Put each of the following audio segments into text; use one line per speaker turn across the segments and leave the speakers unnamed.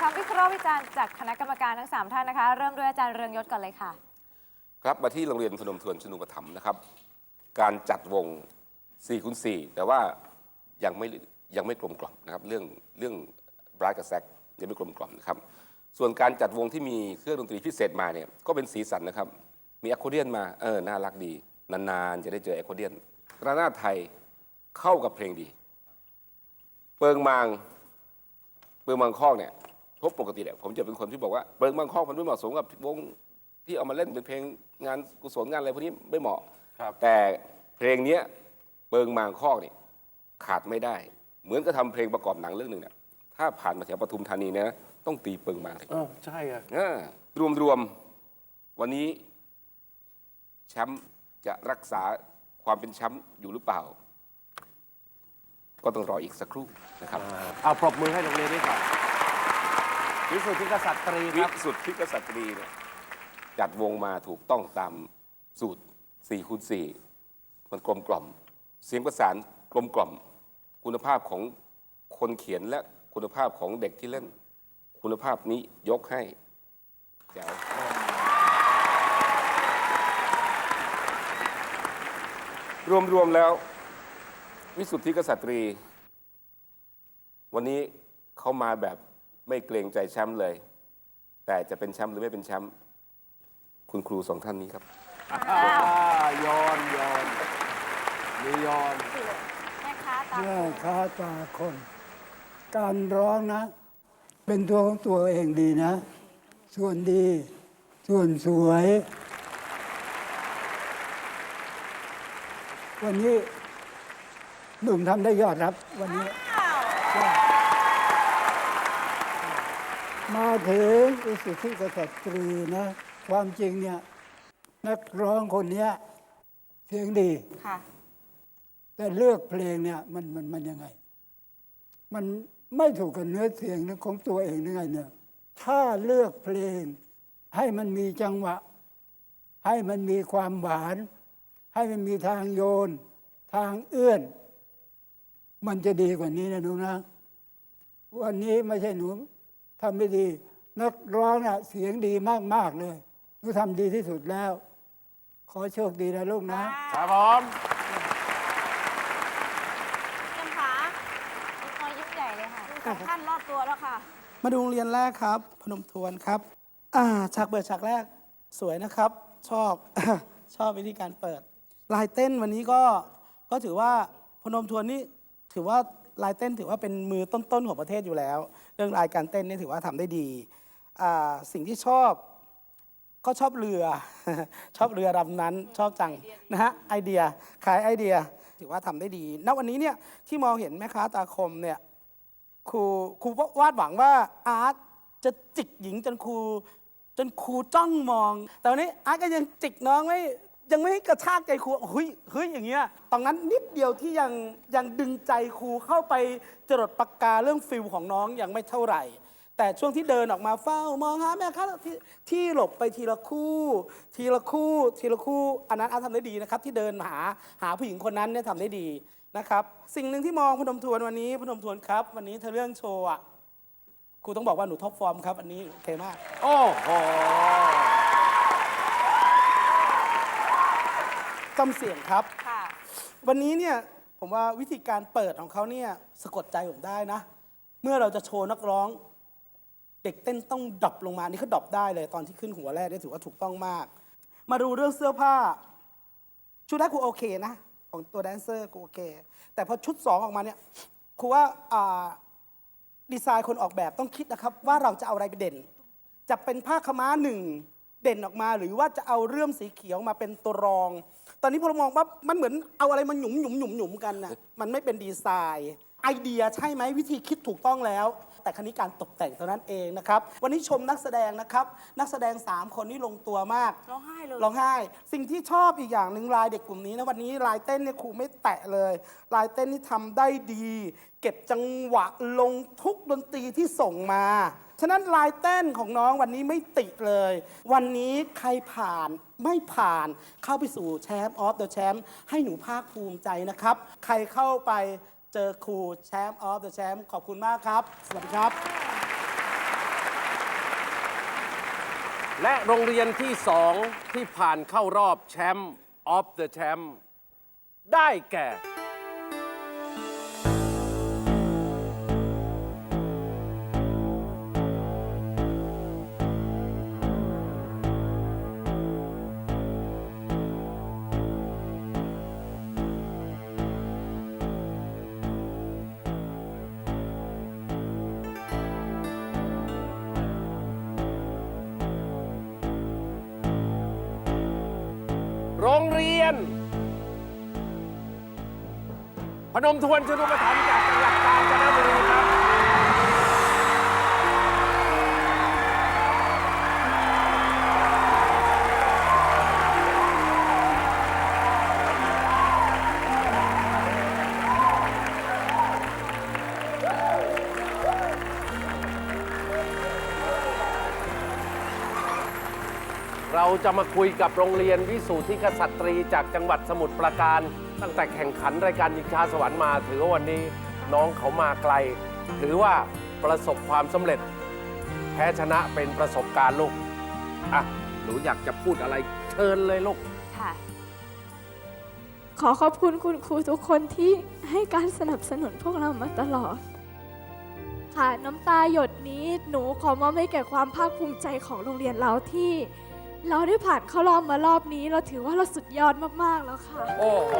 คำวิเคราะห์วิจารณ์จากคณะกรรมการทั้ง 3 ท่านนะคะ เริ่มด้วยอาจารย์เรืองยศก่อนเลยค่ะ
ครับมาที่โรงเรียนพนมทวนชนุปถัมนะครับ การจัดวง4คูณ4แต่ว่ายังไม่ยังไม่กลมกล่อมนะครับ เรื่องเรื่องบรายกับแซกยังไม่กลมกล่อมนะครับ ส่วนการจัดวงที่มีเครื่องดนตรีพิเศษมาเนี่ยก็เป็นสีสันนะครับ มีแอะโคเดียนมาเออน่ารักดี นานๆจะได้เจอแอะโคเดียนระนาดไทยเข้ากับเพลงดี เปิงมางเปิงมังคอกเนี่ย พบปกติเนี่ยผมจะเป็นคนที่บอกว่าเปิงมังคอกมันไม่เหมาะสมกับวงที่เอามาเล่นเป็นเพลงงานกุศลงานอะไรพวกนี้ไม่เหมาะ
ครับ
แต่เพลงเนี้ยเปิงมังคอกนี่ขาดไม่ได้ เหมือนกับทำเพลงประกอบหนังเรื่องหนึ่งเนี่ยถ้าผ่านมาแถวปทุมธานีเนี่ยนะต้องตีเปิงมังเลย
เออใช่อะ
รวมรวมๆวันนี้แชมป์จะรักษาความเป็นแชมป์อยู่หรือเปล่า ก็ต้องรออีกสักครู่นะครับ
เอาปรบมือให้โรงเรียนนี้ก่อน วิสุทธิกษัตรีค
วิ
รับ
สุทธิกษัตรีเนี่ยจัดวงมาถูกต้องตามสูตร4คูณ4มันกลมกล่อม เสียงประสานกลมกล่อม คุณภาพของคนเขียนและคุณภาพของเด็กที่เล่น คุณภาพนี้ยกให้แจ๋วรวมๆแล้ว วิสุทธิกษัตรี วันนี้เขามาแบบ ไม่เกรงใจแชมป์เลย แต่จะเป็นแชมป์หรือไม่เป็นแชมป์คุณครูสองท่านนี้ครับ
อ่ายอนยอนมียอน
แม่ค้าตาม
แม่ค้าตาคน การร้องนะ เป็นตัวของตัวเองดีนะ ส่วนดี ส่วนสวย วันนี้หนุ่มทำได้ยอดครับ วันนี้ มาถึงอุสุทธิกษัตรีนะ ความจริงเนี่ยนักร้องคนเนี้ยเสียงดี
ค่ะ
แต่เลือกเพลงเนี่ยมันมันมันยังไง มันไม่ถูกกับเนื้อเสียงของตัวเองยังไงเนี่ย ถ้าเลือกเพลง ให้มันมีจังหวะ ให้มันมีความหวาน ให้มันมีทางโยน ทางเอื้อน มันจะดีกว่านี้นะหนูนะ วันนี้ไม่ใช่หนู ทำไม่ดี นักร้องน่ะเสียงดีมาก ๆ เลยหนูทำดีที่สุดแล้ว ขอโชคดีนะลูกนะ
ครับผม
เจมฟ้าลูกน้อยยิ้มใหญ่เลยค่ะสองท่านรอบตัวแล้วค่ะ
มาดูโรงเรียนแรกครับ พนมทวนครับ อ่าฉากเปิดฉากแรกสวยนะครับ ชอบ ชอบวิธีการเปิด ลายเต้นวันนี้ก็ก็ถือว่าพนมทวนนี่ถือว่า ลายเต้นถือว่าเป็นมือต้นๆของประเทศอยู่แล้ว เรื่องลายการเต้นนี่ถือว่าทำได้ดี สิ่งที่ชอบก็ชอบเรือ ชอบเรือลำนั้นชอบจังนะฮะไอเดียขายไอเดียถือว่าทำได้ดี ณวันนี้เนี่ยที่มองเห็นแม่ค้าตาคมเนี่ยครูครูวาดหวังว่าอาร์ตจะจิกหญิงจนครูจนครูจ้องมอง แต่วันนี้อาร์ตก็ยังจิกน้องไม่ยังไม่กระชากใจครูเฮ้ยเฮ้ยอย่างเงี้ยตรงนั้นนิ เดียวที่ยังยังดึงใจครูเข้าไปจรดปากกาเรื่องฟิลของน้องยังไม่เท่าไหร่ แต่ช่วงที่เดินออกมาเฝ้ามองหาแม่ค้าที่ที่หลบไปทีละคู่ ทีละคู่ ทีละคู่ อันนั้นอาร์ตทำได้ดีนะครับ ที่เดินหาหาผู้หญิงคนนั้นเนี่ยทำได้ดีนะครับ สิ่งหนึ่งที่มองพนมทวนวันนี้พนมทวนครับ วันนี้เธอเรื่องโชว์อะครูต้องบอกว่าหนูท็อปฟอร์มครับ อันนี้โอเคมาก
โอ้โห
จำเสียงครับ
ค่ะ
วันนี้เนี่ยผมว่าวิธีการเปิดของเขาเนี่ยสะกดใจผมได้นะ เมื่อเราจะโชว์นักร้อง เด็กเต้นต้องดรอปลงมานี่เขาดรอปได้เลยตอนที่ขึ้นหัวแรกนี่ถือว่าถูกต้องมาก มาดูเรื่องเสื้อผ้า ชุดแรกครูโอเคนะ ของตัวแดนเซอร์ครูโอเค แต่พอชุดสองออกมาเนี่ยครูว่าดีไซน์คนออกแบบต้องคิดนะครับ ว่าเราจะเอาอะไรไปเด่น จะเป็นผ้าขม้าหนึ่ง เด่นออกมา หรือว่าจะเอาเรื่องสีเขียวมาเป็นตัวรอง ตอนนี้พอเรามองว่ามันเหมือนเอาอะไรมาหยุมหยุมหยุมหยุมกันนะมันไม่เป็นดีไซน์ไอเดียใช่ไหมวิธีคิดถูกต้องแล้ว แต่ครั้นี้การตกแต่งเท่านั้นเองนะครับ วันนี้ชมนักแสดงนะครับ นักแสดง 3 คนนี่ลงตัวมาก
ร้องไห้เลย
ร้องไห้ สิ่งที่ชอบอีกอย่างหนึ่งลายเด็กกลุ่มนี้นะวันนี้ลายเต้นเนี่ยครูไม่แตะเลย ลายเต้นนี่ทำได้ดี เก็บจังหวะลงทุกดนตรีที่ส่งมา ฉะนั้นลายเต้นของน้องวันนี้ไม่ติเลย วันนี้ใครผ่านไม่ผ่านเข้าไปสู่แชมป์ออฟเดอะแชมป์ให้หนูภาคภูมิใจนะครับ ใครเข้าไปเจอครูแชมป์ออฟเดอะแชมป์ขอบคุณมากครับ สวัสดีครับ
และโรงเรียนที่สองที่ผ่านเข้ารอบแชมป์ออฟเดอะแชมป์ได้แก่ ยน พนมทวนชนุปถัมภ์จาก เราจะมาคุยกับโรงเรียนวิสูติกษัตรี จากจังหวัดสมุทรปราการ ตั้งแต่แข่งขันรายการยิงชาสวรรค์มา ถือว่าวันนี้น้องเขามาไกล ถือว่าประสบความสำเร็จ แพ้ชนะเป็นประสบการณ์ลูกอะหนูอยากจะพูดอะไรเชิญเลยลูก
ค่ะ
ขอขอบคุณคุณครูทุกคนที่ให้การสนับสนุนพวกเรามาตลอด ค่ะน้ำตาหยดนี้หนูขอมอบให้แก่ความภาคภูมิใจของโรงเรียนเราที่ เราได้ผ่านเข้ารอบมารอบนี้ เราถือว่าเราสุดยอดมาก ๆ แล้วค่ะ
โอ้โห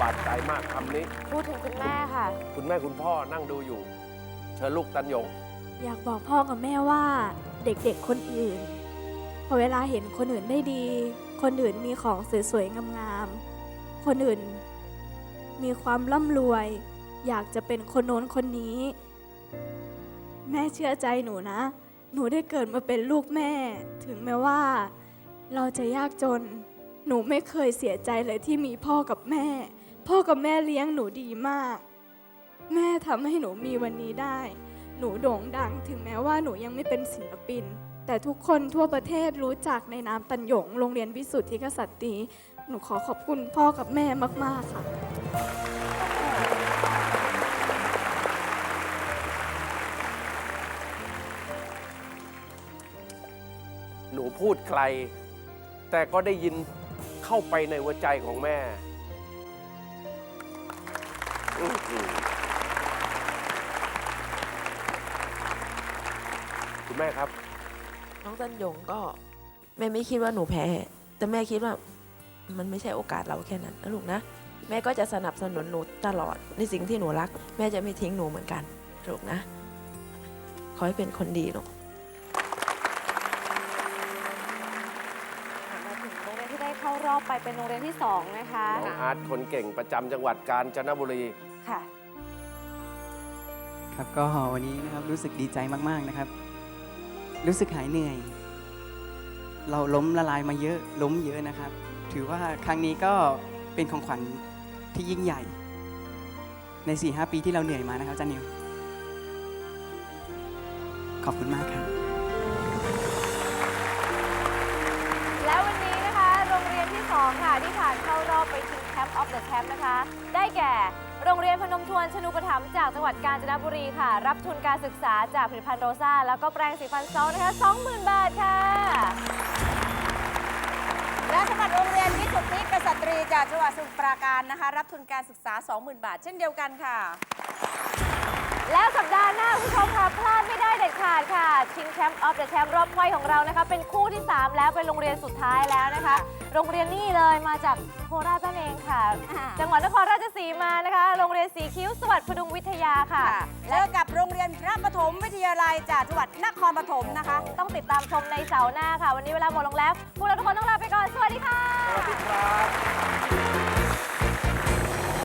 บาดใจมากคำนี้
พูดถึงคุณแม่ค่ะ
คุณแม่คุณพ่อนั่งดูอยู่ เชิญลูกตันหยง
อยากบอกพ่อกับแม่ว่าเด็กๆคนอื่น พอเวลาเห็นคนอื่นได้ดี คนอื่นมีของสวยๆงามๆคนอื่น มีความร่ำรวย อยากจะเป็นคนโน้นคนนี้ แม่เชื่อใจหนูนะ หนูได้เกิดมาเป็นลูกแม่ ถึงแม้ว่า เราจะยากจน หนูไม่เคยเสียใจเลยที่มีพ่อกับแม่ พ่อกับแม่เลี้ยงหนูดีมาก แม่ทำให้หนูมีวันนี้ได้ หนูโด่งดัง ถึงแม้ว่าหนูยังไม่เป็นศิลปิน แต่ทุกคนทั่วประเทศรู้จักในนามตันหยง โรงเรียนวิสุทธิกษัตรี หนูขอขอบคุณพ่อกับแม่มาก ๆ ค่ะ
นูพูดไกล แต่ก็ได้ยินเข้าไปในหัวใจของแม่ คุณแม่ครับ
น้องตันหยงก็ แม่ไม่คิดว่าหนูแพ้ แต่แม่คิดว่ามันไม่ใช่โอกาสเราแค่นั้นนะลูกนะ แม่ก็จะสนับสนุนหนูตลอดในสิ่งที่หนูรัก แม่จะไม่ทิ้งหนูเหมือนกันลูกนะ ขอให้เป็นคนดีลูก
ได้เข้ารอบไปเป็นโรงเรียนที่สองนะคะ
น้องอาร์ตคนเก่งประจำจังหวัดกาญจนบุรี
ค่ะ
ครับก็วันนี้นะครับรู้สึกดีใจมากๆนะครับ รู้สึกหายเหนื่อย เราล้มละลายมาเยอะล้มเยอะนะครับ ถือว่าครั้งนี้ก็เป็นของขวัญที่ยิ่งใหญ่ ใน 4-5 ปีที่เราเหนื่อยมานะครับจันนิวขอบคุณมากครับ
2 ค่ะที่ผ่านเข้ารอบไปชิงแชมป์ออฟเดอะแชมป์นะคะ ได้แก่ โรงเรียนพนมทวนชนุปถัมภ์จากจังหวัดกาญจนบุรีค่ะ รับทุนการศึกษาจากผลิตภัณฑ์โรซ่า แล้วก็แปรงสีฟันซอลนะคะ 20,000 บาทค่ะ
และสำหรับโรงเรียนวิสุทธิกษัตรีจากจังหวัดสมุทรปราการนะคะ รับทุนการศึกษา 20,000 บาท เช่นเดียวกันค่ะ
แล้วสัปดาห์หน้าคุณผู้ชมค่ะพลาดไม่ได้เด็ดขาดค่ะ ชิงแชมป์ออฟเดอะแชมป์รอบไขว้ของเรานะคะ เป็นคู่ที่ 3 แล้วเป็นโรงเรียนสุดท้ายแล้วนะคะ โรงเรียนนี่เลยมาจากโคราชนั่นเองค่ะ
ค่ะ
จังหวัดนครราชสีมานะคะ โรงเรียนสีคิ้วสวัสดิ์พดุงวิทยาค่ะ
ค่ะเจอกับโรงเรียนพระปฐมวิทยาลัยจากจังหวัดนครปฐมนะคะ
ต้องติดตามชมในเสาร์หน้าค่ะ วันนี้เวลาหมดลงแล้วพวกเราทุกคนต้องลาไปก่อนสวัสดีค่ะ
สวัสดีครับ